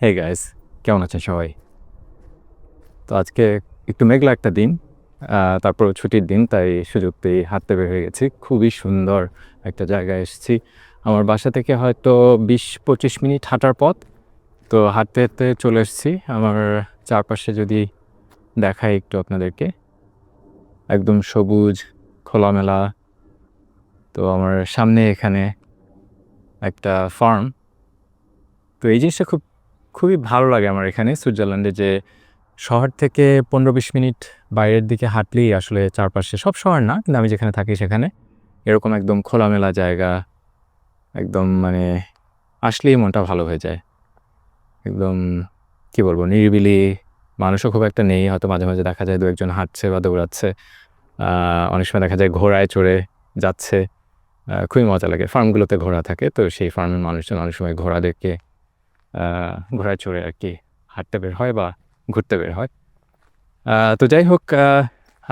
Hey guys কেমন আছেন সবাই? তো আজকে একটু মেঘলা একটা দিন তারপর ছুটির দিন, তাই সুযোগ পেয়ে হাঁটতে বের হয়ে গেছি। খুবই সুন্দর একটা জায়গায় এসেছি। আমার বাসা থেকে হয়তো বিশ পঁচিশ মিনিট হাঁটার পথ। তো হাঁটতে হাঁটতে চলে এসেছি। আমার চারপাশে যদি দেখাই একটু আপনাদেরকে। একদম সবুজ, খোলামেলা। তো আমার সামনে এখানে একটা ফার্ম। তো এই জিনিসটা খুব খুবই ভালো লাগে আমার এখানে, সুইজারল্যান্ডে যে শহর থেকে পনেরো বিশ মিনিট বাইরের দিকে হাঁটলেই আসলে চারপাশে সব শহর না, কিন্তু আমি যেখানে থাকি সেখানে এরকম একদম খোলামেলা জায়গা, একদম মানে আসলেই মনটা ভালো হয়ে যায়। একদম কি বলব, নিরিবিলি মানুষও খুব একটা নেই, হয়তো মাঝে মাঝে দেখা যায় দু একজন হাঁটছে বা দৌড়াচ্ছে অনেক সময় দেখা যায় ঘোড়ায় চড়ে যাচ্ছে খুবই মজা লাগে। ফার্মগুলোতে ঘোড়া থাকে, তো সেই ফার্মের মানুষজন অনেক সময় ঘোড়া দেখে ঘোড়ায় চড়ে আর কি হাঁটতে বের হয় বা ঘুরতে বের হয়। তো যাই হোক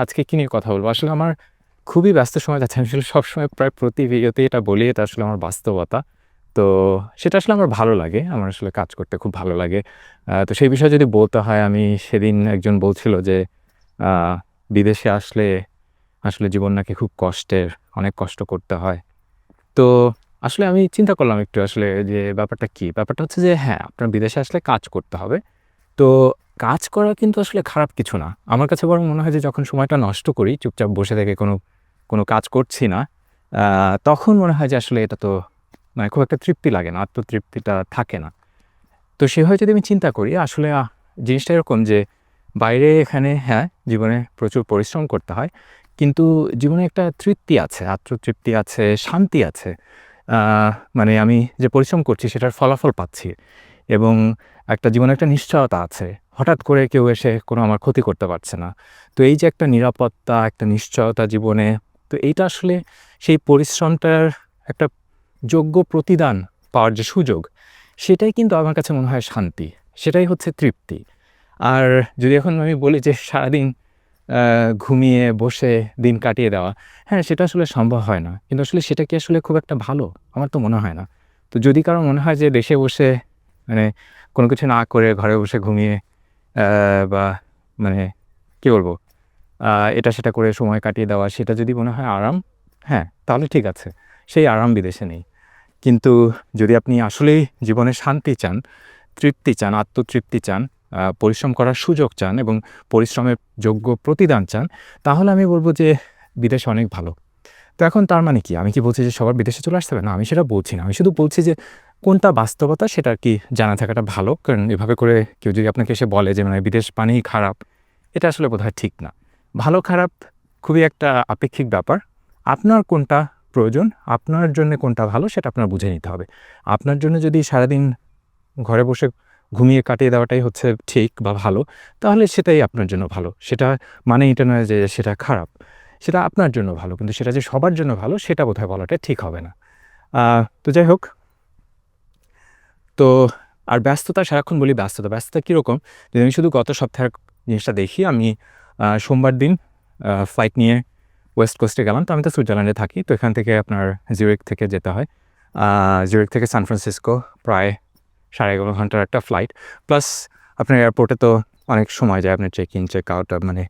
আজকে কী নিয়ে কথা বলব? আসলে আমার খুবই ব্যস্ত সময় যাচ্ছে। আমি আসলে সবসময় প্রায় প্রতি ভিডিওতে এটা বলি, এটা আসলে আমার বাস্তবতা। তো সেটা আসলে আমার ভালো লাগে, আমার আসলে কাজ করতে খুব ভালো লাগে। তো সেই বিষয়ে যদি বলতে হয়, আমি সেদিন একজন বলছিল যে বিদেশে আসলে আসলে জীবন নাকি খুব কষ্টের, অনেক কষ্ট করতে হয়। তো আসলে আমি চিন্তা করলাম একটু আসলে যে ব্যাপারটা কি? ব্যাপারটা হচ্ছে যে হ্যাঁ আপনার বিদেশে আসলে কাজ করতে হবে। তো কাজ করা কিন্তু আসলে খারাপ কিছু না। আমার কাছে বরং মনে হয় যে, যখন সময়টা নষ্ট করি, চুপচাপ বসে থেকে কোনো কোনো কাজ করছি না তখন মনে হয় যে আসলে এটা তো মানে খুব একটা তৃপ্তি লাগে না, আত্মতৃপ্তিটা থাকে না। তো সেভাবে যদি আমি চিন্তা করি, আসলে জিনিসটা এরকম যে, বাইরে এখানে হ্যাঁ জীবনে প্রচুর পরিশ্রম করতে হয়, কিন্তু জীবনে একটা তৃপ্তি আছে, আত্মতৃপ্তি আছে, শান্তি আছে। মানে আমি যে পরিশ্রম করছি সেটার ফলাফল পাচ্ছি এবং একটা জীবনে একটা নিশ্চয়তা আছে। হঠাৎ করে কেউ এসে কোনো আমার ক্ষতি করতে পারছে না। তো এই যে একটা নিরাপত্তা, একটা নিশ্চয়তা জীবনে, তো এইটা আসলে সেই পরিশ্রমটার একটা যোগ্য প্রতিদান পাওয়ার যে সুযোগ, সেটাই কিন্তু আমার কাছে মনে হয় শান্তি, সেটাই হচ্ছে তৃপ্তি। আর যদি এখন আমি বলি যে সারাদিন ঘুমিয়ে বসে দিন কাটিয়ে দেওয়া। হ্যাঁ সেটা আসলে সম্ভব হয় না। কিন্তু আসলে সেটা কি আসলে খুব একটা ভালো? আমার তো মনে হয় না। তো যদি কারও মনে হয় যে দেশে বসে মানে কোনো কিছু না করে ঘরে বসে ঘুমিয়ে বা মানে কি বলব এটা সেটা করে সময় কাটিয়ে দেওয়া, সেটা যদি মনে হয় আরাম হ্যাঁ তাহলে ঠিক আছে। সেই আরাম বিদেশে নেই। কিন্তু যদি আপনি আসলেই জীবনে শান্তি চান, তৃপ্তি চান, আত্মতৃপ্তি চান পরিশ্রম করার সুযোগ চান এবং পরিশ্রমের যোগ্য প্রতিদান চান, তাহলে আমি বলব যে বিদেশ অনেক ভালো। তো এখন তার মানে কি? আমি কি বলছি যে সবার বিদেশে চলে আসতে হবে? না, আমি সেটা বলছি না। আমি শুধু বলছি যে কোনটা বাস্তবতা সেটা কি জানা থাকাটা ভালো। কারণ এভাবে করে কেউ যদি আপনাকে এসে বলে যে মানে বিদেশ পানিই খারাপ, এটা আসলে বোধহয় ঠিক না। ভালো, খারাপ খুবই একটা আপেক্ষিক ব্যাপার। আপনার কোনটা প্রয়োজন, আপনার জন্য কোনটা ভালো সেটা আপনার বুঝে নিতে হবে। আপনার জন্য যদি সারাদিন ঘরে বসে ঘুমিয়ে কাটিয়ে দেওয়াটাই হচ্ছে ঠিক বা ভালো, তাহলে সেটাই আপনার জন্য ভালো। সেটা মানে এটা নয় যে সেটা খারাপ, সেটা আপনার জন্য ভালো, কিন্তু সেটা যে সবার জন্য ভালো, সেটা বোধহয় বলাটা ঠিক হবে না। তো যাই হোক, তো আর ব্যস্ততা, সারাক্ষণ বলি ব্যস্ততা। ব্যস্ততা কীরকম? যদি আমি শুধু গত সপ্তাহের জিনিসটা দেখি, আমি সোমবার দিন ফ্লাইট নিয়ে ওয়েস্ট কোস্টে গেলাম, তো আমি তো সুইজারল্যান্ডে থাকি, তো এখান থেকে আপনার জিউরিক থেকে যেতে হয়। জিউরিক থেকে সান ফ্রান্সিসকো প্রায় সাড়ে এগারো ঘণ্টার একটা ফ্লাইট প্লাস আপনার এয়ারপোর্টে তো অনেক সময় যায়, আপনার চেক ইন চেক আউট মানে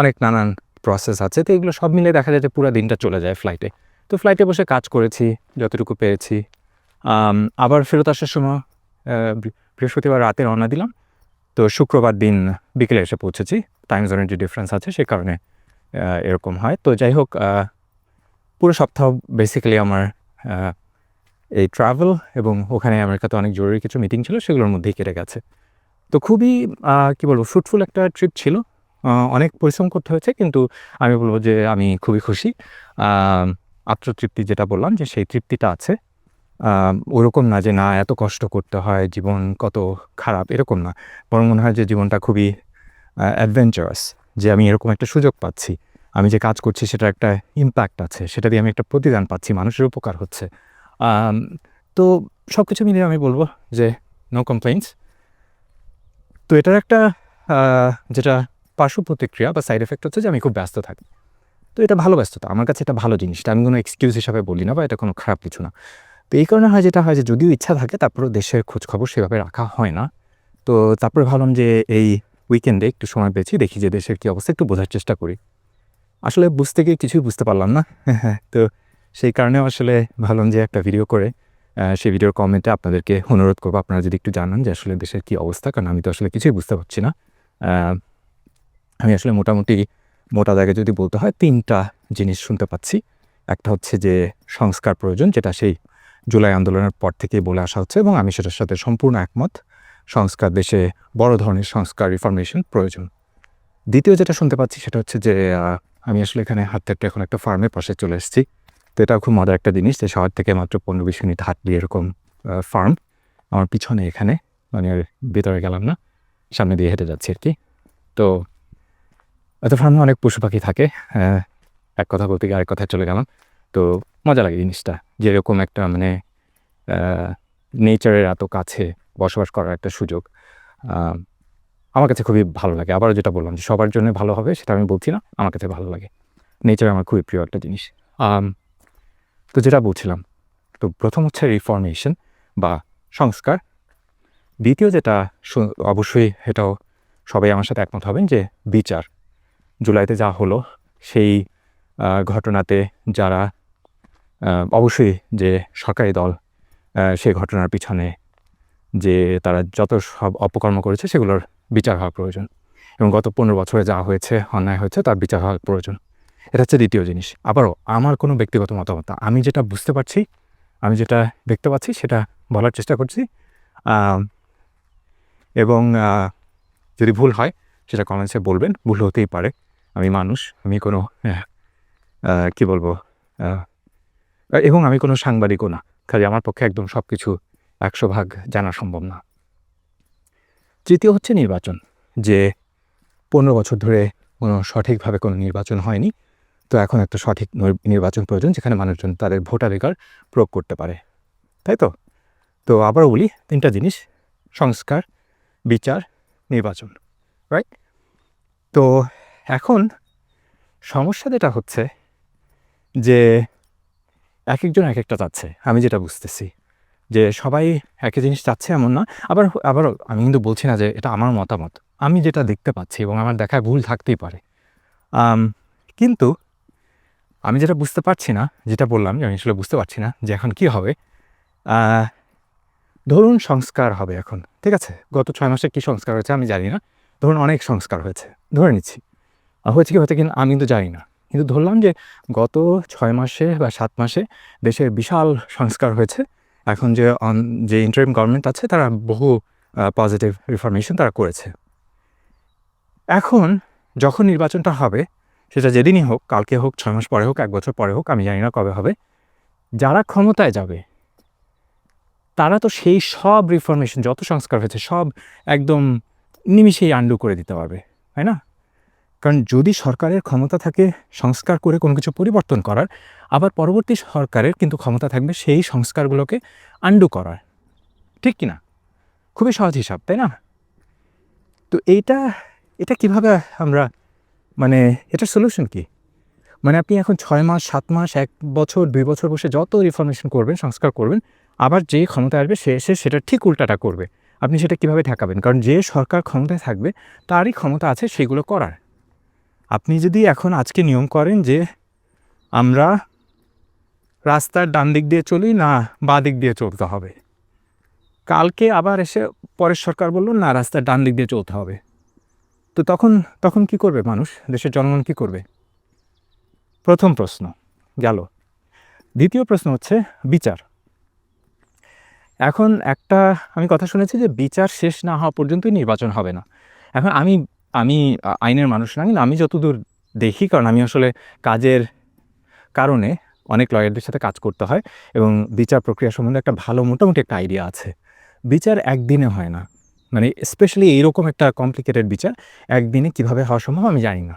অনেক নানান প্রসেস আছে। তো এগুলো সব মিলে দেখা যায় যে পুরো দিনটা চলে যায় ফ্লাইটে তো ফ্লাইটে বসে কাজ করেছি, যতটুকু পেরেছি। আবার ফেরত আসার সময় বৃহস্পতিবার রাতে রওনা দিলাম। তো শুক্রবার দিন বিকেলে এসে পৌঁছেছি। টাইম জোনের যে ডিফারেন্স আছে, সে কারণে এরকম হয়। তো যাই হোক পুরো সপ্তাহ বেসিক্যালি আমার এই ট্রাভেল এবং ওখানে আমেরিকাতে অনেক জরুরি কিছু মিটিং ছিল, সেগুলোর মধ্যেই কেটে গেছে। তো খুবই কি বলব ফ্রুটফুল একটা ট্রিপ ছিল। অনেক পরিশ্রম করতে হয়েছে, কিন্তু আমি বলব যে আমি খুবই খুশি। আত্মতৃপ্তি যেটা বললাম যে সেই তৃপ্তিটা আছে। ওরকম না যে না, এত কষ্ট করতে হয়, জীবন কত খারাপ, এরকম না। বরং মনে হয় যে জীবনটা খুবই অ্যাডভেঞ্চারাস যে আমি এরকম একটা সুযোগ পাচ্ছি। আমি যে কাজ করছি সেটা একটা ইম্প্যাক্ট আছে। সেটা দিয়ে আমি একটা প্রতিদান পাচ্ছি। মানুষের উপকার হচ্ছে। তো সব কিছু মিলিয়ে আমি বলব যে নো কমপ্লেইন্স তো এটার একটা যেটা পার্শ্ব প্রতিক্রিয়া বা সাইড এফেক্ট হচ্ছে যে আমি খুব ব্যস্ত থাকি। তো এটা ভালো ব্যস্ততা, আমার কাছে এটা ভালো জিনিস আমি কোনো এক্সকিউজ হিসাবে বলি না বা এটা কোনো খারাপ কিছু না। তো এই কারণে হয় যেটা হয় যে যদিও ইচ্ছা থাকে, তারপরেও দেশের খোঁজখবর সেভাবে রাখা হয় না। তো তারপরে ভাবলাম যে এই উইকেন্ডে একটু সময় পেয়েছি, দেখি যে দেশের কী অবস্থা, একটু বোঝার চেষ্টা করি। আসলে বুঝতে গিয়ে কিছুই বুঝতে পারলাম না। তো সেই কারণেও আসলে ভাবলাম যে একটা ভিডিও করে সেই ভিডিওর কমেন্টে আপনাদেরকে অনুরোধ করব। আপনারা যদি একটু জানান যে আসলে দেশের কী অবস্থা, কারণ আমি তো আসলে কিছুই বুঝতে পারছি না। আমি আসলে মোটামুটি মোটা দাগে যদি বলতে হয় তিনটা জিনিস শুনতে পাচ্ছি। একটা হচ্ছে যে সংস্কার প্রয়োজন, যেটা সেই জুলাই আন্দোলনের পর থেকেই বলে আসা হচ্ছে এবং আমি সেটার সাথে সম্পূর্ণ একমত। সংস্কার দেশে বড় ধরনের সংস্কার রিফরমেশন প্রয়োজন। দ্বিতীয় যেটা শুনতে পাচ্ছি সেটা হচ্ছে যে আমি আসলে এখানে হাঁটতে এখন একটা ফার্মের পাশে চলে এসেছি। তো এটাও খুব মজার একটা জিনিস যে শহর থেকে মাত্র পনেরো বিশ মিনিট হাঁটলি এরকম ফার্ম আমার পিছনে এখানে মানে ভিতরে গেলাম না সামনে দিয়ে হেঁটে যাচ্ছি আর কি তো এত ফার্মে অনেক পশু পাখি থাকে আহ, এক কথা বলতে গিয়ে আরেক কথায় চলে গেলাম। তো মজা লাগে জিনিসটা যেরকম একটা মানে নেচারের এত কাছে বসবাস করার একটা সুযোগ আমার কাছে খুবই ভালো লাগে। আবারও যেটা বললাম যে সবার জন্য ভালো হবে সেটা আমি বলছি না আমার কাছে ভালো লাগে। নেচার আমার খুবই প্রিয় একটা জিনিস। তো যেটা বলছিলাম, তো প্রথম হচ্ছে রিফর্মেশন বা সংস্কার। দ্বিতীয় যেটা অবশ্যই এটাও সবাই আমার সাথে একমত হবেন যে বিচার। জুলাইতে যা হলো, সেই ঘটনাতে যারা অবশ্যই যে সরকারি দল সেই ঘটনার পিছনে যে তারা যত সব অপকর্ম করেছে, সেগুলোর বিচার হওয়া প্রয়োজন। এবং গত পনেরো বছরে যা হয়েছে, অন্যায় হয়েছে, তার বিচার হওয়া প্রয়োজন। এটা হচ্ছে দ্বিতীয় জিনিস। আবারও আমার কোনো ব্যক্তিগত মতামত আমি যেটা বুঝতে পারছি, আমি যেটা দেখতে পাচ্ছি, সেটা বলার চেষ্টা করছি। এবং যদি ভুল হয়, সেটা কমেন্টসে বলবেন। ভুল হতেই পারে। আমি মানুষ, আমি কোনো কি বলব এবং আমি কোনো সাংবাদিকও না। কাজে আমার পক্ষে একদম সব কিছু একশো ভাগ জানা সম্ভব না। তৃতীয় হচ্ছে নির্বাচন। যে পনেরো বছর ধরে কোনো সঠিকভাবে কোনো নির্বাচন হয়নি। তো এখন একটা সঠিক নির্বাচন প্রয়োজন যেখানে মানুষজন তাদের ভোটাধিকার প্রয়োগ করতে পারে। তাই তো? তো আবারও বলি, তিনটা জিনিস, সংস্কার, বিচার, নির্বাচন রাইট তো এখন সমস্যা যেটা হচ্ছে যে এক একজন এক একটা চাচ্ছে, আমি যেটা বুঝতেছি। যে সবাই একই জিনিস চাচ্ছে এমন না, আবার আবার আমি কিন্তু বলছি না যে এটা আমার মতামত। আমি যেটা দেখতে পাচ্ছি এবং আমার দেখায় ভুল থাকতেই পারে। কিন্তু আমি যেটা বুঝতে পারছি না, যেটা বললাম যে আমি আসলে বুঝতে পারছি না যে এখন কি হবে ধরুন সংস্কার হবে এখন, ঠিক আছে? গত ছয় মাসে কী সংস্কার হয়েছে আমি জানি না। ধরুন অনেক সংস্কার হয়েছে, ধরে নিচ্ছি। হয়েছে কি, হয়েছে কিনা আমি কিন্তু জানি না। কিন্তু ধরলাম যে গত ছয় মাসে বা সাত মাসে দেশের বিশাল সংস্কার হয়েছে। এখন যে অন, যে ইন্টারিম গভর্নমেন্ট আছে, তারা বহু পজিটিভ রিফরমেশন তারা করেছে। এখন যখন নির্বাচনটা হবে সেটা যেদিনই হোক, কালকে হোক, ছয় মাস পরে হোক, এক বছর পরে হোক, আমি জানি না কবে হবে, যারা ক্ষমতায় যাবে, তারা তো সেই সব রিফরমেশন যত সংস্কার হয়েছে, সব একদম নিমিষেই আন্ডু করে দিতে পারবে, তাই না? কারণ যদি সরকারের ক্ষমতা থাকে সংস্কার করে কোনো কিছু পরিবর্তন করার, আবার পরবর্তী সরকারের কিন্তু ক্ষমতা থাকবে সেই সংস্কারগুলোকে আন্ডু করার, ঠিক কি না খুবই সহজ হিসাব, তাই না? তো এইটা, এটা কীভাবে আমরা মানে এটার সলিউশন কি? মানে আপনি এখন ছয় মাস, সাত মাস, এক বছর, দুই বছর বসে যত রিফরমেশন করবেন, সংস্কার করবেন, আবার যে ক্ষমতায় আসবে সে এসে সেটা ঠিক উল্টাটা করবে। আপনি সেটা কীভাবে ঠেকাবেন? কারণ যে সরকার ক্ষমতায় থাকবে, তারই ক্ষমতা আছে সেগুলো করার। আপনি যদি এখন আজকে নিয়ম করেন যে আমরা রাস্তার ডান দিক দিয়ে চলি, না বাঁ দিক দিয়ে চলতে হবে। কালকে আবার এসে পরের সরকার বলল, না, রাস্তার ডান দিক দিয়ে চলতে হবে। তো তখন তখন কি করবে মানুষ? দেশের জনগণ কি করবে? প্রথম প্রশ্ন গেল। দ্বিতীয় প্রশ্ন হচ্ছে বিচার। এখন একটা, আমি কথা শুনেছি যে বিচার শেষ না হওয়া পর্যন্তই নির্বাচন হবে না। এখন আমি আমি আইনের মানুষ না, কিন্তু আমি যতদূর দেখি, কারণ আমি আসলে কাজের কারণে অনেক লয়ারদের সাথে কাজ করতে হয় এবং বিচার প্রক্রিয়া সম্বন্ধে একটা ভালো মোটামুটি একটা আইডিয়া আছে। বিচার একদিনে হয় না। মানে স্পেশালি এইরকম একটা কমপ্লিকেটেড বিচার একদিনে কীভাবে হওয়া সম্ভব আমি জানি না।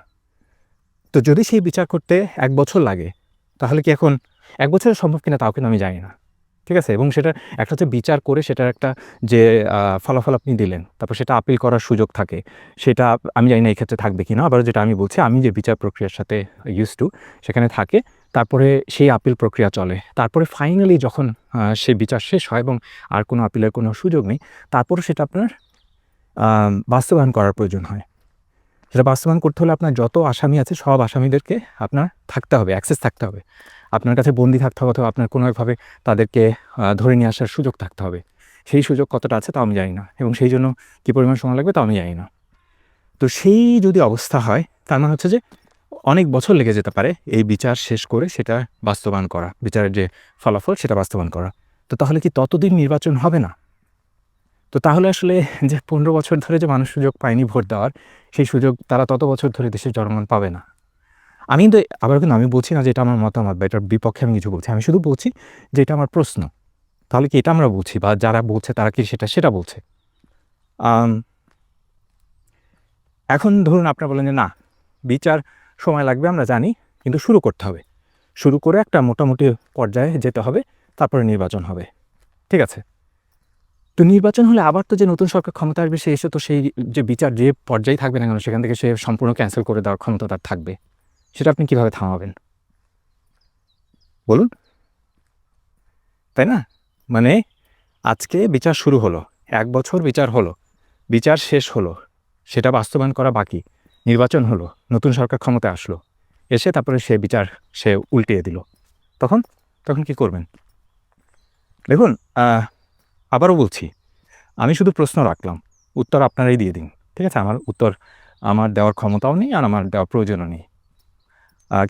তো যদি সেই বিচার করতে এক বছর লাগে, তাহলে কি এখন এক বছরের সম্ভব কিনা তাও কিন্তু আমি জানি না। ঠিক আছে? এবং সেটা একটা হচ্ছে বিচার করে সেটার একটা যে ফলাফল আপনি দিলেন, তারপর সেটা আপিল করার সুযোগ থাকে, সেটা আমি জানি না এই ক্ষেত্রে থাকবে কি না আবার যেটা আমি বলছি, আমি যে বিচার প্রক্রিয়ার সাথে ইউজ টু সেখানে থাকে তারপরে সেই আপিল প্রক্রিয়া চলে। তারপরে ফাইনালি যখন সে বিচার শেষ হয় এবং আর কোনো আপিলের কোনো সুযোগ নেই, তারপরে সেটা আপনার বাস্তবায়ন করার প্রয়োজন হয়। সেটা বাস্তবায়ন করতে হলে আপনার যত আসামি আছে সব আসামিদেরকে আপনার থাকতে হবে অ্যাক্সেস থাকতে হবে। আপনার কাছে বন্দি থাকতে হবে অথবা আপনার কোনো একভাবে তাদেরকে ধরে নিয়ে আসার সুযোগ থাকতে হবে। সেই সুযোগ কতটা আছে তাও আমি জানি না এবং সেই জন্য কী পরিমাণ সময় লাগবে তাও আমি জানি না। তো সেই যদি অবস্থা হয়, তার মানে হচ্ছে যে অনেক বছর লেগে যেতে পারে এই বিচার শেষ করে সেটা বাস্তবায়ন করা, বিচারের যে ফলাফল সেটা বাস্তবায়ন করা। তো তাহলে কি ততদিন নির্বাচন হবে না? তো তাহলে আসলে যে পনেরো বছর ধরে যে মানুষ সুযোগ পায়নি ভোট দেওয়ার, সেই সুযোগ তারা তত বছর ধরে দেশের জনগণ পাবে না। আমি কিন্তু আবার কিন্তু আমি বলছি না যে এটা আমার মতামত বা এটার বিপক্ষে আমি কিছু বলছি। আমি শুধু বলছি যে এটা আমার প্রশ্ন। তাহলে কি এটা আমরা বলছি বা যারা বলছে তারা কি সেটা সেটা বলছে? এখন ধরুন আপনারা বলেন যে না, বিচার সময় লাগবে, আমরা জানি, কিন্তু শুরু করতে হবে। শুরু করে একটা মোটামুটি পর্যায়ে যেতে হবে, তারপরে নির্বাচন হবে। ঠিক আছে? তো নির্বাচন হলে আবার তো যে নতুন সরকার ক্ষমতা আসবে, সে এসে তো সেই যে বিচার যে পর্যায়ে থাকবে না কেন, সেখান থেকে সে সম্পূর্ণ ক্যান্সেল করে দেওয়ার ক্ষমতা তার থাকবে। সেটা আপনি কীভাবে থামাবেন? বলুন। তাই না? মানে আজকে বিচার শুরু হলো, এক বছর বিচার হলো, বিচার শেষ হলো, সেটা বাস্তবায়ন করা বাকি। নির্বাচন হলো, নতুন সরকার ক্ষমতায় আসলো। এসে তারপরে সে বিচার সে উল্টিয়ে দিল। তখন? তখন কি করবেন? দেখুন আবারও বলছি, আমি শুধু প্রশ্ন রাখলাম, উত্তর আপনারাই দিয়ে দিন, ঠিক আছে? আমার উত্তর, আমার দেওয়ার ক্ষমতাও নেই আর আমার দেওয়ার প্রয়োজনও নেই।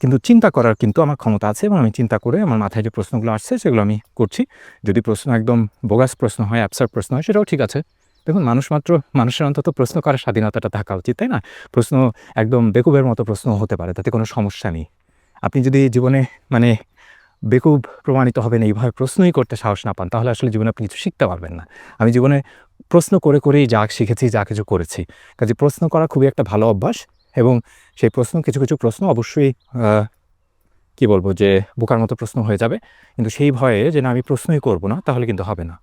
কিন্তু চিন্তা করার কিন্তু আমার ক্ষমতা আছে এবং আমি চিন্তা করে আমার মাথায় যে প্রশ্নগুলো আসছে সেগুলো আমি করছি। যদি প্রশ্ন একদম বোগাস প্রশ্ন হয়, অ্যাবসার্ড প্রশ্ন হয়, সেটাও ঠিক আছে। দেখুন, মানুষ মাত্র, মানুষের অন্তত প্রশ্ন করার স্বাধীনতাটা থাকা উচিত, তাই না? প্রশ্ন একদম বেকুবের মতো প্রশ্ন হতে পারে, তাতে কোনো সমস্যা নেই। আপনি যদি জীবনে মানে বেকুব প্রমাণিত হবেন এইভাবে প্রশ্নই করতে সাহস না পান, তাহলে আসলে জীবনে আপনি কিছু শিখতে পারবেন না। আমি জীবনে প্রশ্ন করে করেই যা শিখেছি, যা কিছু করেছি। কাজে প্রশ্ন করা খুবই একটা ভালো অভ্যাস এবং সেই প্রশ্ন, কিছু কিছু প্রশ্ন অবশ্যই কি বলব, যে বোকার মতো প্রশ্ন হয়ে যাবে। কিন্তু সেই ভয়ে যে না, আমি প্রশ্নই করব না, তাহলে কিন্তু হবে না।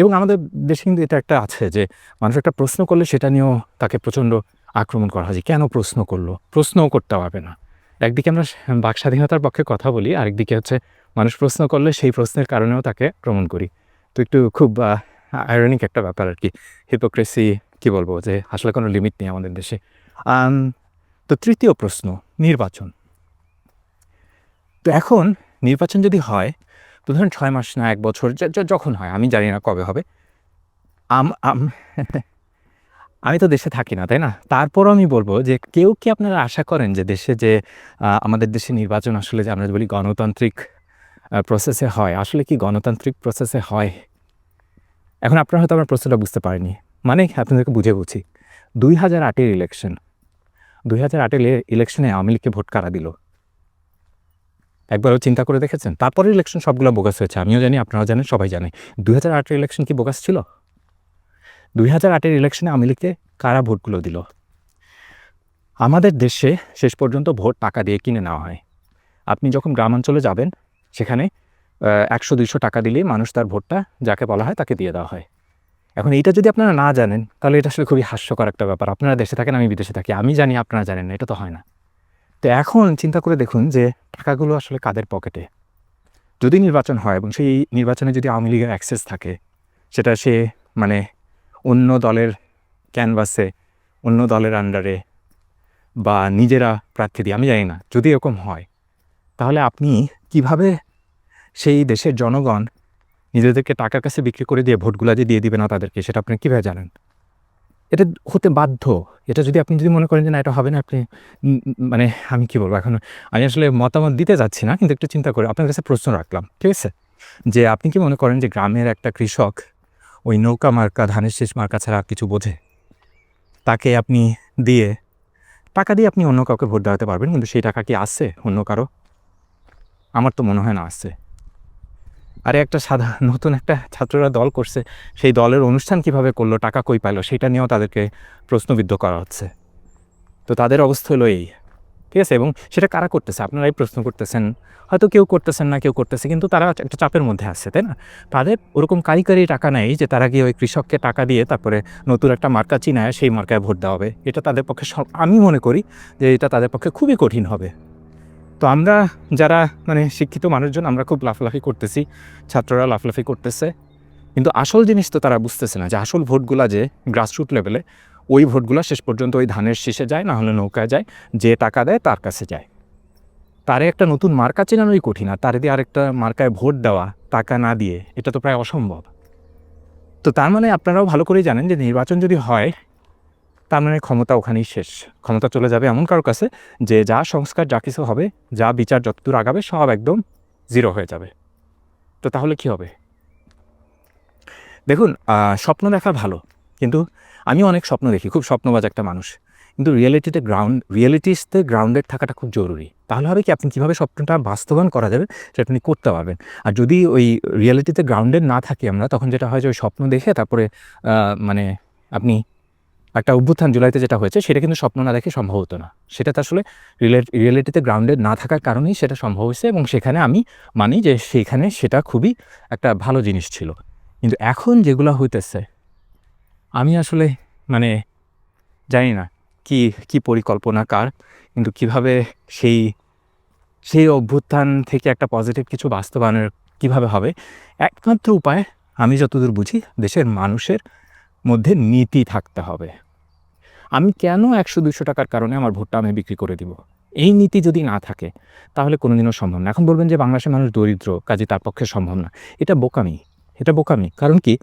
এবং আমাদের দেশে কিন্তু এটা একটা আছে যে মানুষ একটা প্রশ্ন করলে সেটা নিয়েও তাকে প্রচণ্ড আক্রমণ করা হয় যে কেন প্রশ্ন করল? প্রশ্নও করতে পারবে না। একদিকে আমরা বাক স্বাধীনতার পক্ষে কথা বলি, আরেকদিকে হচ্ছে মানুষ প্রশ্ন করলে সেই প্রশ্নের কারণেও তাকে আক্রমণ করি। তো একটু খুব আয়রনিক একটা ব্যাপার আর কি। হিপোক্রেসি কি বলব যে আসলে কোনো লিমিট নেই আমাদের দেশে। তো তৃতীয় প্রশ্ন, নির্বাচন। তো এখন নির্বাচন যদি হয় তো ধরুন ছয় মাস না এক বছর যখন হয়, আমি জানি না কবে হবে। আম আম, আমি তো দেশে থাকি না, তাই না? তারপরও আমি বলব যে কেউ কি আপনারা আশা করেন যে দেশে যে আমাদের দেশে নির্বাচন আসলে যে আমরা বলি গণতান্ত্রিক প্রসেসে হয়, আসলে কি গণতান্ত্রিক প্রসেসে হয়? এখন আপনারা হয়তো আমার প্রশ্নটা বুঝতে পারেনি মানে আপনাদেরকে বুঝে বুঝি দুই হাজার আটের ইলেকশন দুই হাজার আটের ইলেকশনে আওয়ামী লীগকে ভোট কারা দিল? একবারও চিন্তা করে দেখেছেন? তারপরে ইলেকশন সবগুলো বোগাস হয়েছে, আমিও জানি, আপনারাও জানেন, সবাই জানে। দুই হাজার আটের ইলেকশন কি বোগাস ছিল? দুই হাজার আটের ইলেকশনে আওয়ামী লীগকে কারা ভোটগুলো দিল? আমাদের দেশে শেষ পর্যন্ত ভোট টাকা দিয়ে কিনে নেওয়া হয়। আপনি যখন গ্রামাঞ্চলে যাবেন, সেখানে একশো দুইশো টাকা দিলেই মানুষ তার ভোটটা যাকে বলা হয় তাকে দিয়ে দেওয়া হয়। এখন এইটা যদি আপনারা না জানেন, তাহলে এটা আসলে খুবই হাস্যকর একটা ব্যাপার। আপনারা দেশে থাকেন, আমি বিদেশে থাকি। আমি জানি, আপনারা জানেন না, এটা তো হয় না। তো এখন চিন্তা করে দেখুন যে টাকাগুলো আসলে কাদের পকেটে? যদি নির্বাচন হয় এবং সেই নির্বাচনে যদি আওয়ামী লীগের অ্যাক্সেস থাকে, সেটা সে মানে অন্য দলের ক্যানভাসে অন্য দলের আন্ডারে বা নিজেরা প্রার্থী দিয়ে, আমি জানি না, যদি এরকম হয়, তাহলে আপনি কীভাবে সেই দেশের জনগণ নিজেদেরকে টাকার কাছে বিক্রি করে দিয়ে ভোটগুলা যে দিয়ে দিবে না তাদেরকে, সেটা আপনি কীভাবে জানেন? এটা হতে বাধ্য। এটা যদি আপনি যদি মনে করেন যে না, এটা হবে না, আপনি মানে আমি কি বলব? এখন আমি আসলে মতামত দিতে যাচ্ছি না, কিন্তু একটু চিন্তা করে আপনার কাছে প্রশ্ন রাখলাম, ঠিক আছে? যে আপনি কি মনে করেন যে গ্রামের একটা কৃষক ওই নৌকা মার্কা, ধানের শেষ মার্কা ছাড়া কিছু বোঝে? তাকে আপনি দিয়ে, টাকা দিয়ে আপনি অন্য কাউকে ভোট দেওয়াতে পারবেন, কিন্তু সেই টাকা কি আসছে অন্য কারও? আমার তো মনে হয় না আসছে আরে একটা সাদা নতুন একটা ছাত্ররা দল করছে, সেই দলের অনুষ্ঠান কীভাবে করল, টাকা কই পাইলো, সেটা নিয়েও তাদেরকে প্রশ্নবিদ্ধ করা হচ্ছে। তো তাদের অবস্থা হলো এই, ঠিক আছে? এবং সেটা কারা করতেছে? আপনারাই প্রশ্ন করতেছেন। হয়তো কেউ করতেছেন না, কেউ করতেছে, কিন্তু তারা একটা চাপের মধ্যে আছে, তাই না? তাদের ওরকম কারি কারি টাকা নেই যে তারা গিয়ে ওই কৃষককে টাকা দিয়ে তারপরে নতুন একটা মার্কা চিনায় সেই মার্কায় ভোট দেওয়া হবে। এটা তাদের পক্ষে আমি মনে করি যে এটা তাদের পক্ষে খুবই কঠিন হবে। তো আমরা যারা মানে শিক্ষিত মানুষজন, আমরা খুব লাফলাফি করতেছি। ছাত্ররা লাফলাফি করতেছে। কিন্তু আসল জিনিস তো তারা বুঝতেছে না যে আসল ভোটগুলা যে গ্রাসরুট লেভেলে ওই ভোটগুলা শেষ পর্যন্ত ওই ধানের শীষে যায়, না হলে নৌকায় যায়, যে টাকা দেয় তার কাছে যায়। তারে একটা নতুন মার্কা চেনানোই কঠিন, আর তারে দিয়ে আরেকটা মার্কায় ভোট দেওয়া, টাকা না দিয়ে, এটা তো প্রায় অসম্ভব। তো তার মানে আপনারাও ভালো করেই জানেন যে নির্বাচন যদি হয় তার মানে ক্ষমতা ওখানেই শেষ। ক্ষমতা চলে যাবে এমন কারোর কাছে যে যা সংস্কার, যা কিছু হবে, যা বিচার যতদূর আগাবে, সব একদম জিরো হয়ে যাবে। তো তাহলে কি হবে? দেখুন স্বপ্ন দেখা ভালো, কিন্তু আমি অনেক স্বপ্ন দেখি, খুব স্বপ্নবাজ একটা মানুষ। কিন্তু রিয়েলিটিতে গ্রাউন্ড, রিয়েলিটিসতে গ্রাউন্ডেড থাকাটা খুব জরুরি। তাহলে হবে কি, আপনি কীভাবে স্বপ্নটা বাস্তবায়ন করা যাবে, সেটা আপনি করতে পারবেন। আর যদি ওই রিয়েলিটিতে গ্রাউন্ডেড না থাকি আমরা, তখন যেটা হয় যে ওই স্বপ্ন দেখে তারপরে মানে আপনি একটা অভ্যুত্থান জুলাইতে যেটা হয়েছে, সেটা কিন্তু স্বপ্ন না দেখে সম্ভব হতো না। সেটা তো আসলে রিয়েলিটিতে গ্রাউন্ডেড না থাকার কারণেই সেটা সম্ভব হয়েছে এবং সেখানে আমি মানি যে সেখানে সেটা খুবই একটা ভালো জিনিস ছিল। কিন্তু এখন যেগুলো হইতেছে, আমি আসলে মানে জানি না কি কি পরিকল্পনা কার, কিন্তু কীভাবে সেই সেই অভ্যুত্থান থেকে একটা পজিটিভ কিছু বাস্তবায়নের কীভাবে হবে, একমাত্র উপায় আমি যতদূর বুঝি দেশের মানুষের মধ্যে নীতি থাকতে হবে। আমি কেন একশো দুশো টাকার কারণে আমার ভোটটা আমি বিক্রি করে দিব? এই নীতি যদি না থাকে, তাহলে কোনোদিনও সম্ভব না। এখন বলবেন যে বাংলাদেশের মানুষ দরিদ্র, কাজে তার পক্ষে সম্ভব না। এটা বোকামি। এটা বোকামি। কারণ কি?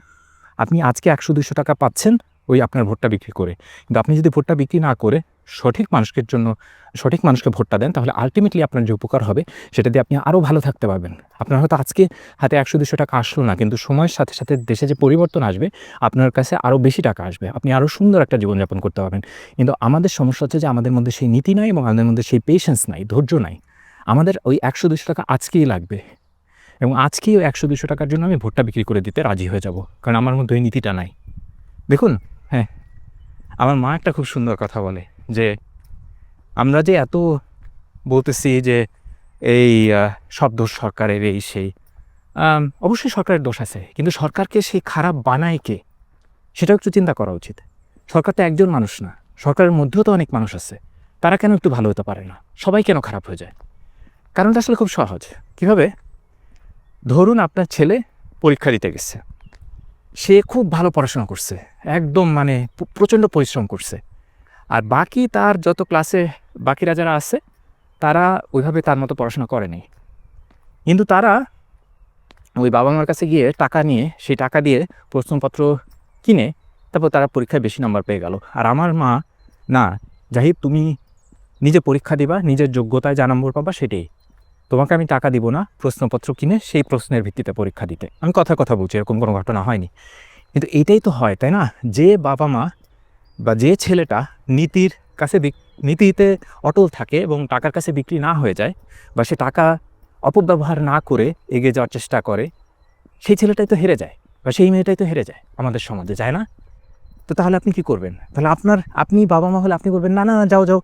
আপনি আজকে একশো দুশো টাকা পাচ্ছেন ওই আপনার ভোটটা বিক্রি করে। কিন্তু আপনি যদি ভোটটা বিক্রি না করে সঠিক মানুষের জন্য, সঠিক মানুষকে ভোটটা দেন, তাহলে আলটিমেটলি আপনার যে উপকার হবে, সেটা দিয়ে আপনি আরও ভালো থাকতে পারবেন। আপনার হয়তো আজকে হাতে একশো, দুশো টাকা আসলো না, কিন্তু সময়ের সাথে সাথে দেশে যে পরিবর্তন আসবে, আপনার কাছে আরও বেশি টাকা আসবে। আপনি আরও সুন্দর একটা জীবনযাপন করতে পারবেন। কিন্তু আমাদের সমস্যা হচ্ছে যে আমাদের মধ্যে সেই নীতি নাই এবং আমাদের মধ্যে সেই পেশেন্স নাই, ধৈর্য নাই। আমাদের ওই একশো, দুশো টাকা আজকেই লাগবে। এবং আজকেই ওই একশো, দুশো টাকার জন্য আমি ভোটটা বিক্রি করে দিতে রাজি হয়ে যাব। কারণ আমার মধ্যে ওই নীতিটা নাই। দেখুন হ্যাঁ। আমার মা একটা খুব সুন্দর কথা বলে যে, আমরা যে এত বলতেছি যে এই সব দোষ সরকারের এই সেই অবশ্যই সরকারের দোষ আছে, কিন্তু সরকারকে সেই খারাপ বানায় কে? সেটাও একটু চিন্তা করা উচিত। সরকার তো একজন মানুষ না, সরকারের মধ্যেও তো অনেক মানুষ আছে। তারা কেন একটু ভালো হতে পারে না? সবাই কেন খারাপ হয়ে যায়? কারণটা আসলে খুব সহজ। কীভাবে? ধরুন আপনার ছেলে পরীক্ষা দিতে গেছে। সে খুব ভালো পড়াশোনা করছে, একদম মানে প্রচণ্ড পরিশ্রম করছে। আর বাকি তার যত ক্লাসে বাকিরা যারা আছে, তারা ওইভাবে তার মতো পড়াশোনা করেনি। কিন্তু তারা ওই বাবা মার কাছে গিয়ে টাকা নিয়ে, সেই টাকা দিয়ে প্রশ্নপত্র কিনে, তারপর তারা পরীক্ষায় বেশি নাম্বার পেয়ে গেল। আর আমার মা, না জাহিদ তুমি নিজে পরীক্ষা দিবা, নিজের যোগ্যতায় যা নম্বর পাবা সেটাই। তোমাকে আমি টাকা দিব না, প্রশ্নপত্র কিনে সেই প্রশ্নের ভিত্তিতে পরীক্ষা দিতে। আমি কথা কথা বলছি, এরকম কোনো ঘটনা হয়নি। কিন্তু এইটাই তো হয়, তাই না? যে বাবা মা বা যে ছেলেটা নীতির কাছে নীতিতে অটল থাকে এবং টাকার কাছে বিক্রি না হয়ে যায় বা সে টাকা অপব্যবহার না করে এগিয়ে যাওয়ার চেষ্টা করে, সেই ছেলেটাই তো হেরে যায় বা সেই মেয়েটাই তো হেরে যায় আমাদের সমাজে, যায় না? তো তাহলে আপনি কি করবেন? তাহলে আপনার, আপনি বাবা মা হলে আপনি করবেন না না, যাও যাও।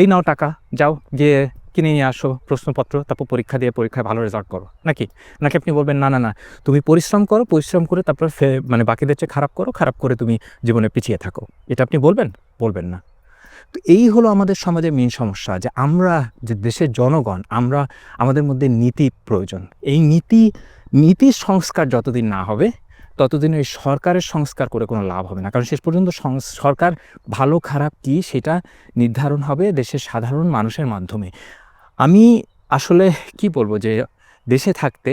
এই নাও টাকা, যাও, গিয়ে কিনে নিয়ে আসো প্রশ্নপত্র? তারপর পরীক্ষা দিয়ে পরীক্ষায় ভালো রেজাল্ট করো। নাকি? নাকি আপনি বলবেন, না না না, তুমি পরিশ্রম করো, পরিশ্রম করে তারপর মানে বাকিদের চেয়ে খারাপ করো, খারাপ করে তুমি জীবনে পিছিয়ে থাকো। এটা আপনি বলবেন? বলবেন না। তো এই হলো আমাদের সমাজের মেন সমস্যা, যে আমরা, যে দেশের জনগণ, আমরা আমাদের মধ্যে নীতি প্রয়োজন। এই নীতি নীতি সংস্কার যতদিন না হবে, ততদিন ওই সরকারের সংস্কার করে কোনো লাভ হবে না। কারণ শেষ পর্যন্ত সরকার ভালো খারাপ কী সেটা নির্ধারণ হবে দেশের সাধারণ মানুষের মাধ্যমে। আমি আসলে কি বলব যে দেশে থাকতে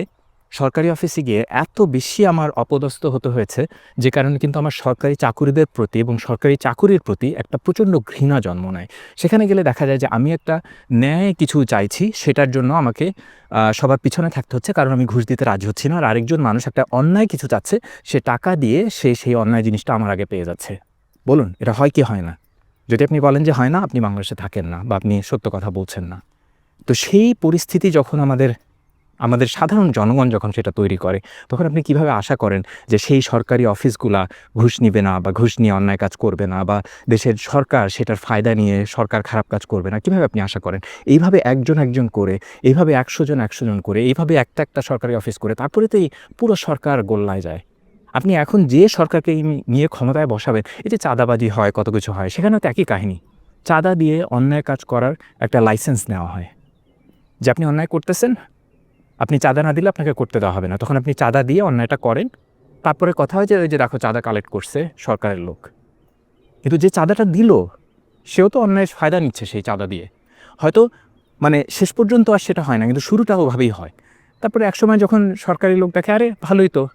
সরকারি অফিসে গিয়ে এত বেশি আমার অপদস্থ হতে হয়েছে, যে কারণে কিন্তু আমার সরকারি চাকুরিদের প্রতি এবং সরকারি চাকুরির প্রতি একটা প্রচণ্ড ঘৃণা জন্ম নেয়। সেখানে গেলে দেখা যায় যে আমি একটা ন্যায় কিছু চাইছি, সেটার জন্য আমাকে সবার পিছনে থাকতে হচ্ছে, কারণ আমি ঘুষ দিতে রাজি হচ্ছি না। আর আরেকজন মানুষ একটা অন্যায় কিছু চাচ্ছে, সে টাকা দিয়ে সে সেই অন্যায় জিনিসটা আমার আগে পেয়ে যাচ্ছে। বলুন, এটা হয় কি হয় না? যদি আপনি বলেন যে হয় না, আপনি বাংলাদেশে থাকেন না বা আপনি সত্য কথা বলছেন না। তো সেই পরিস্থিতি যখন আমাদের আমাদের সাধারণ জনগণ যখন সেটা তৈরি করে, তখন আপনি কীভাবে আশা করেন যে সেই সরকারি অফিসগুলা ঘুষ নিবে না বা ঘুষ নিয়ে অন্যায় কাজ করবে না বা দেশের সরকার সেটার ফায়দা নিয়ে সরকার খারাপ কাজ করবে না? কীভাবে আপনি আশা করেন? এইভাবে একজন একজন করে, এইভাবে একশো জন একশো জন করে, এইভাবে একটা একটা সরকারি অফিস করে তারপরে তো এই পুরো সরকার গোল্লায় যায়। আপনি এখন যে সরকারকে নিয়ে ক্ষমতায় বসাবেন, এই যে চাঁদাবাজি হয়, কত কিছু হয়, সেখানেও তো একই কাহিনী। চাঁদা দিয়ে অন্যায় কাজ করার একটা লাইসেন্স নেওয়া হয়। যে আপনি অন্যায় করতেছেন, আপনি চাঁদা না দিলে আপনাকে করতে দেওয়া হবে না। তখন আপনি চাঁদা দিয়ে অন্যায়টা করেন। তারপরে কথা হয় যে, ওই যে দেখো চাঁদা কালেক্ট করছে সরকারের লোক। কিন্তু যে চাঁদাটা দিল, সেও তো অন্যায় ফায়দা নিচ্ছে সেই চাঁদা দিয়ে। হয়তো মানে শেষ পর্যন্ত আর সেটা হয় না, কিন্তু শুরুটা ওভাবেই হয়। তারপরে একসময় যখন সরকারি লোক দেখে, আরে, ভালোই তো।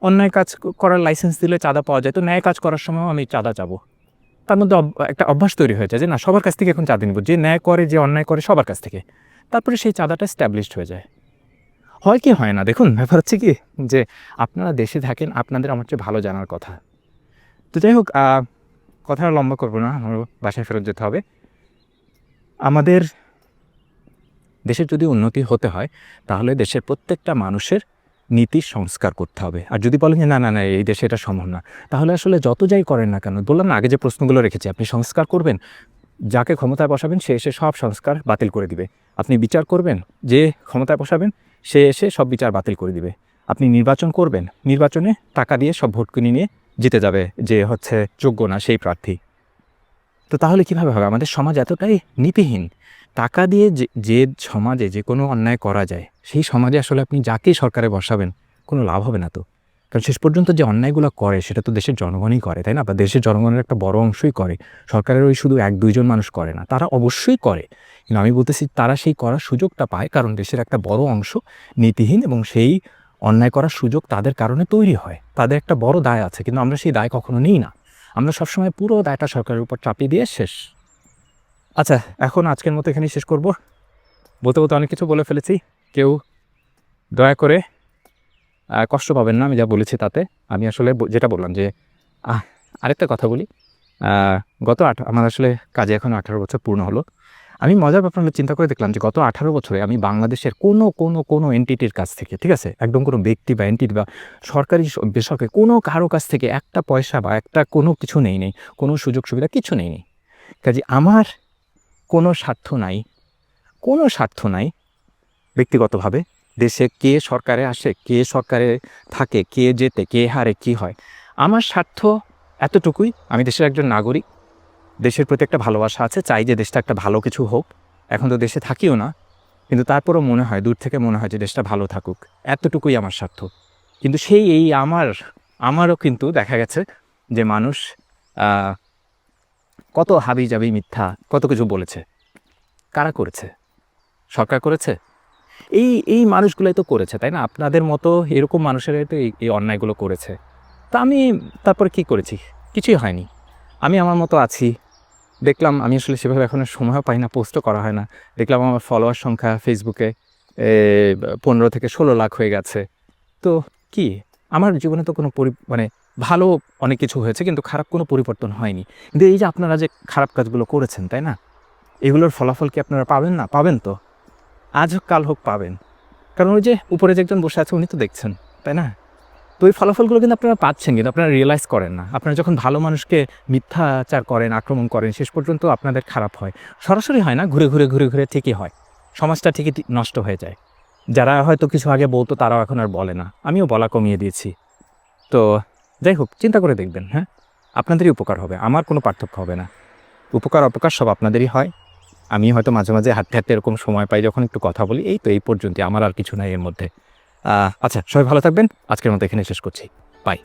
অন্যায় কাজ করার লাইসেন্স দিলে চাঁদা পাওয়া যায়, তো ন্যায় কাজ করার সময়ও আমি চাঁদা যাব। তার মধ্যে একটা অভ্যাস তৈরি হয়েছে যে, না, সবার কাছ থেকে এখন চাঁদা নিব। যে ন্যায় করে, যে অন্যায় করে, সবার কাছ থেকে। তারপরে সেই চাঁদাটা স্ট্যাবলিশড হয়ে যায়। হয় কি হয় না? দেখুন, ব্যাপার হচ্ছে কি যে আপনারা দেশে থাকেন, আপনাদের আমার চেয়ে ভালো জানার কথা। তো যাই হোক কথা লম্বা করব না আমার বাসায় ফেরত যেতে হবে। আমাদের দেশের যদি উন্নতি হতে হয়, তাহলে দেশের প্রত্যেকটা মানুষের নীতি সংস্কার করতে হবে। আর যদি বলেন যে, না না না, এই দেশে এটা সম্ভব না, তাহলে আসলে যত যাই করেন না কেন, বললাম না, আগে যে প্রশ্নগুলো রেখেছি, আপনি সংস্কার করবেন যাকে ক্ষমতায় বসাবেন, সে এসে সব সংস্কার বাতিল করে দিবে। আপনি বিচার করবেন, যে ক্ষমতায় বসাবেন, সে এসে সব বিচার বাতিল করে দিবে। আপনি নির্বাচন করবেন, নির্বাচনে টাকা দিয়ে সব ভোট কিনে নিয়ে জিতে যাবে, যে হচ্ছে যোগ্য না সেই প্রার্থী। তো তাহলে কীভাবে হবে? আমাদের সমাজ এতটাই নীতিহীন। টাকা দিয়ে যে সমাজে যে কোনো অন্যায় করা যায়, সেই সমাজে আসলে আপনি যাকেই সরকারে বসাবেন, কোনো লাভ হবে না তো। কারণ শেষ পর্যন্ত যে অন্যায়গুলো করে, সেটা তো দেশের জনগণই করে, তাই না? বা দেশের জনগণের একটা বড় অংশই করে। সরকারের ওই শুধু এক দুইজন মানুষ করে না, তারা অবশ্যই করে। কিন্তু আমি বলতেছি, তারা সেই করার সুযোগটা পায় কারণ দেশের একটা বড় অংশ নীতিহীন এবং সেই অন্যায় করার সুযোগ তাদের কারণে তৈরি হয়। তাদের একটা বড় দায় আছে, কিন্তু আমরা সেই দায় কখনো নিই না। আমরা সবসময় পুরো দায়টা সরকারের উপর চাপিয়ে দিয়ে শেষ। আচ্ছা এখন আজকের মতো এখানেই শেষ করব। বলতে বলতে অনেক কিছু বলে ফেলেছি। কেউ দয়া করে কষ্ট পাবেন না, আমি যা বলেছি তাতে। আমি আসলে যেটা বললাম যে আরেকটা কথা বলি। গত আট আমার আসলে কাজে এখন আঠারো বছর পূর্ণ হলো। আমি মজার ব্যাপার চিন্তা করে দেখলাম যে, গত আঠারো বছরে আমি বাংলাদেশের কোনো কোনো কোনো এনটিটির কাছ থেকে, ঠিক আছে? একদম কোনো ব্যক্তি বা এনটিটি বা সরকারি বেসরকারি কোনো কারও কাছ থেকে একটা পয়সা বা একটা কোনো কিছু নেই নেই, কোনো সুযোগ সুবিধা কিছু নেই নেই। কাজে আমার কোনো স্বার্থ নাই, কোনো স্বার্থ নাই ব্যক্তিগতভাবে। দেশে কে সরকারে আসে, কে সরকারে থাকে, কে যেতে, কে হারে, কি হয়। আমার স্বার্থ এতটুকুই, আমি দেশের একজন নাগরিক, দেশের প্রতি একটা ভালোবাসা আছে, চাই যে দেশটা একটা ভালো কিছু হোক। এখন তো দেশে থাকিও না, কিন্তু তারপরও মনে হয়, দূর থেকে মনে হয় যে দেশটা ভালো থাকুক, এতটুকুই আমার স্বার্থ। কিন্তু সেই এই আমার, আমারও কিন্তু দেখা গেছে যে মানুষ কত হাবি জাবি মিথ্যা, কত কিছু বলেছে। কারা করেছে? সরকার করেছে? এই এই মানুষগুলোই তো করেছে, তাই না? আপনাদের মতো এরকম মানুষেরাই তো এই অন্যায়গুলো করেছে। তা আমি তারপরে কি করেছি? কিছুই হয়নি। আমি আমার মতো আছি। দেখলাম আমি আসলে সেভাবে এখন সময়ও পাই না, পোস্টও করা হয় না। দেখলাম আমার ফলোয়ার সংখ্যা ফেসবুকে পনেরো থেকে ষোলো লাখ হয়ে গেছে। তো কি? আমার জীবনে তো কোনো পরি মানে ভালো অনেক কিছু হয়েছে, কিন্তু খারাপ কোনো পরিবর্তন হয়নি। কিন্তু এই যে আপনারা যে খারাপ কাজগুলো করেছেন, তাই না? এগুলোর ফলাফল কি আপনারা পাবেন না? পাবেন তো। আজ হোক কাল হোক পাবেন। কারণ ওই যে উপরে যে একজন বসে আছে, উনি তো দেখছেন, তাই না? তো ওই ফলাফলগুলো কিন্তু আপনারা পাচ্ছেন, কিন্তু আপনারা রিয়েলাইজ করেন না। আপনারা যখন ভালো মানুষকে মিথ্যাচার করেন, আক্রমণ করেন, শেষ পর্যন্ত আপনাদের খারাপ হয়। সরাসরি হয় না, ঘুরে ঘুরে ঘুরে ঘুরে ঠিকই হয়। সমাজটা ঠিকই নষ্ট হয়ে যায়। যারা হয়তো কিছু আগে বলতো, তারাও এখন আর বলে না। আমিও বলা কমিয়ে দিয়েছি। তো যাই হোক, চিন্তা করে দেখবেন হ্যাঁ? আপনাদেরই উপকার হবে, আমার কোনো পার্থক্য হবে না। উপকার অপকার সব আপনাদেরই হয়। আমি হয়তো মাঝে মাঝে হাঁটতে হাঁটতে এরকম সময় পাই যখন একটু কথা বলি, এই তো এই পর্যন্ত আমার আর কিছু নাই এর মধ্যে। আচ্ছা সবাই ভালো থাকবেন। আজকের মতো এখানে শেষ করছি। বাই